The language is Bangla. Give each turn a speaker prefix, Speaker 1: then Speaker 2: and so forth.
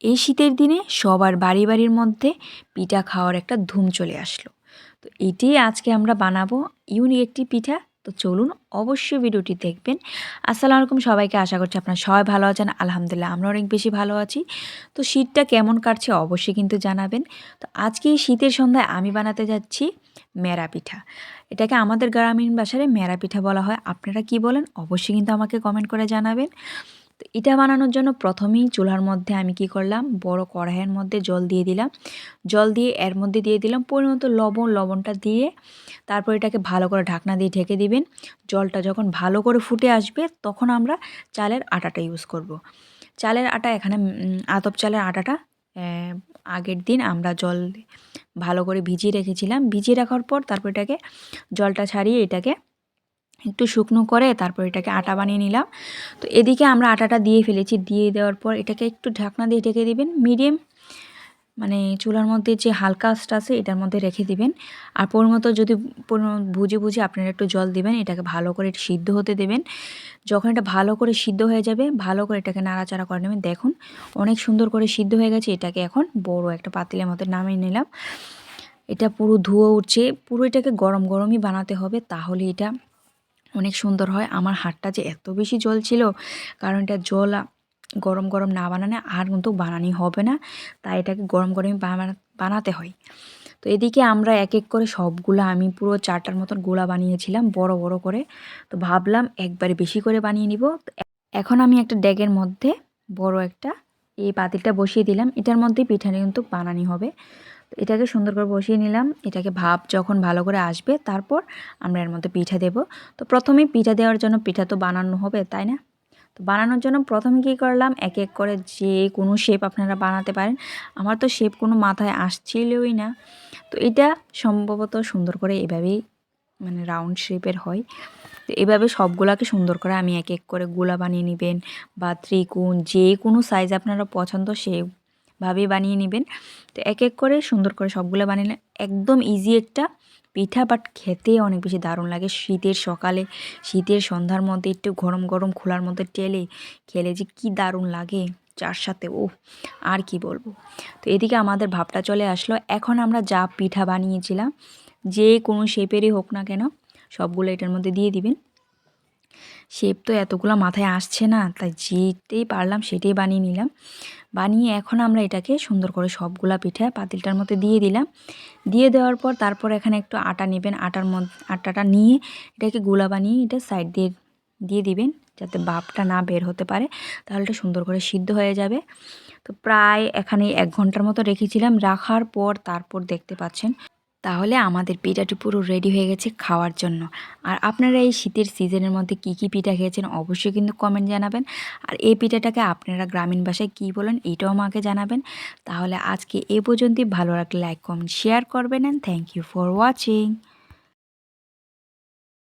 Speaker 1: এই শীতের দিনে সবার বাড়ি বাড়ির মধ্যে পিঠা খাওয়ার একটা ধুম চলে আসলো। তো এটি আজকে আমরা বানাবো ইউনিক একটি পিঠা। তো চলুন অবশ্যই ভিডিওটি দেখবেন। আসসালামু আলাইকুম সবাইকে, আশা করছি আপনারা সবাই ভালো আছেন। আলহামদুলিল্লাহ আমরা অনেক বেশি ভালো আছি। তো শীতটা কেমন কাটছে অবশ্যই কিন্তু জানাবেন। তো আজকে এই শীতের সন্ধ্যায় আমি বানাতে যাচ্ছি মেরা পিঠা। এটাকে আমাদের গ্রামীণ বাসারে মেরা পিঠা বলা হয়। আপনারা কি বলেন? অবশ্যই কিন্তু আমাকে কমেন্ট করে জানাবেন। তো এটা বানানোর জন্য প্রথমেই চুলার মধ্যে আমি কি করলাম, বড় কড়াইয়ের মধ্যে জল দিয়ে দিলাম। জল দিয়ে এর মধ্যে দিয়ে দিলাম পরিমত লবণ, লবণটা দিয়ে তারপর এটাকে ভালো করে ঢাকনা দিয়ে ঢেকে দিবেন। জলটা যখন ভালো করে ফুটে আসবে তখন আমরা চালের আটাটা ইউজ করব। চালের আটা এখানে আতপ চালের আটাটা আগের দিন আমরা জল ভালো করে ভিজিয়ে রেখেছিলাম। ভিজিয়ে রাখার পর তারপর এটাকে জলটা ছাড়িয়ে এটাকে একটু শুকনো করে তারপর এটাকে আটা বানিয়ে নিলাম। তো এদিকে আমরা আটাটা দিয়ে ফেলেছি। দিয়ে দেওয়ার পর এটাকে একটু ঢাকনা দিয়ে ঢেকে দিবেন। মিডিয়াম মানে চুলার মধ্যে যে হালকা আঁচটা আছে এটার মধ্যে রেখে দিবেন। আর পরিমতো যদি বুঝে বুঝে আপনারা একটু জল দিবেন, এটাকে ভালো করে সিদ্ধ হতে দেবেন। যখন এটা ভালো করে সিদ্ধ হয়ে যাবে, ভালো করে এটাকে নাড়াচাড়া করে নেবেন। দেখুন, অনেক সুন্দর করে সিদ্ধ হয়ে গেছে। এটাকে এখন বড় একটা পাতিলের মধ্যে নামিয়ে নিলাম। এটা পুরো ধুয়ো উঠছে। পুরো এটাকে গরম গরমই বানাতে হবে। তাহলে এটা অনেক সুন্দর হয়। আমার হাতটা যে এত বেশি জল ছিল কারণ এটা জল গরম গরম না বানালে আর কিন্তু বানানি হবে না। তাই এটাকে গরম গরমই বানাতে হয়। তো এদিকে আমরা এক এক করে সবগুলো আমি পুরো চারটার মতন গোলা বানিয়েছিলাম, বড় বড় করে। তো ভাবলাম একবারে বেশি করে বানিয়ে নিব। এখন আমি একটা ড্যাগের মধ্যে বড় একটা এই পাতিলটা বসিয়ে দিলাম। এটার মধ্যে পিঠাটা কিন্তু বানানি হবে। এটাকে সুন্দর করে বসিয়ে নিলাম। এটাকে ভাপ যখন ভালো করে আসবে, তারপর আমরা এর মধ্যে পিঠা দেব। তো প্রথমে পিঠা দেওয়ার জন্য পিঠা তো বানানো হবে, তাই না? তো বানানোর জন্য প্রথমে কী করলাম, এক এক করে যে কোনো শেপ আপনারা বানাতে পারেন। আমার তো শেপ কোনো মাথায় আসছিলই না। তো এটা সম্ভবত সুন্দর করে এভাবেই মানে রাউন্ড শেপের হয়। তো এভাবে সবগুলাকে সুন্দর করে আমি এক এক করে গোলা বানিয়ে নেবেন বা ত্রিকোণ যে কোনো সাইজ আপনারা পছন্দ সেভাবে বানিয়ে নেবেন। তো এক এক করে সুন্দর করে সবগুলো বানিয়ে একদম ইজি একটা পিঠা বাট খেতে অনেক বেশি দারুণ লাগে। শীতের সকালে, শীতের সন্ধ্যার মধ্যে একটু গরম গরম খোলার মধ্যে টেলে খেলে যে কি দারুণ লাগে চার সাথে ও আর কি বলব। তো এদিকে আমাদের ভাবটা চলে আসলো, এখন আমরা যা পিঠা বানিয়েছিলাম, যে কোনো শেপেরই হোক না কেন, সবগুলো এটার মধ্যে দিয়ে দিবেন। শেপ তো এতগুলো মাথায় আসছে না, তাই যেটাই পারলাম সেটাই বানিয়ে নিলাম। বানিয়ে এখন আমরা এটাকে সুন্দর করে সবগুলা পিঠা পাতিলটার মধ্যে দিয়ে দিলাম। দিয়ে দেওয়ার পর তারপর এখানে একটু আটা নেবেন, আটার মধ্যে আটাটা নিয়ে এটাকে গুলা বানিয়ে এটা সাইড দিয়ে দিয়ে দিবেন যাতে বাপটা না বের হতে পারে, তাহলে এটা সুন্দর করে সিদ্ধ হয়ে যাবে। তো প্রায় এখানে এক ঘণ্টার মতো রেখেছিলাম, রাখার পর তারপর দেখতে পাচ্ছেন। তাহলে আমাদের পিঠাটি পুরো রেডি হয়ে গেছে খাওয়ার জন্য। আর আপনারা এই শীতের সিজনের মধ্যে কি কি পিঠা খেয়েছেন অবশ্যই কিন্তু কমেন্ট জানাবেন। আর এই পিঠাটাকে আপনারা গ্রামীণ ভাষায় কি বলেন এটাও আমাকে জানাবেন। তাহলে আজকে এ পর্যন্তই, ভালো লাগলে লাইক কমেন্ট শেয়ার করবেন and thank you for watching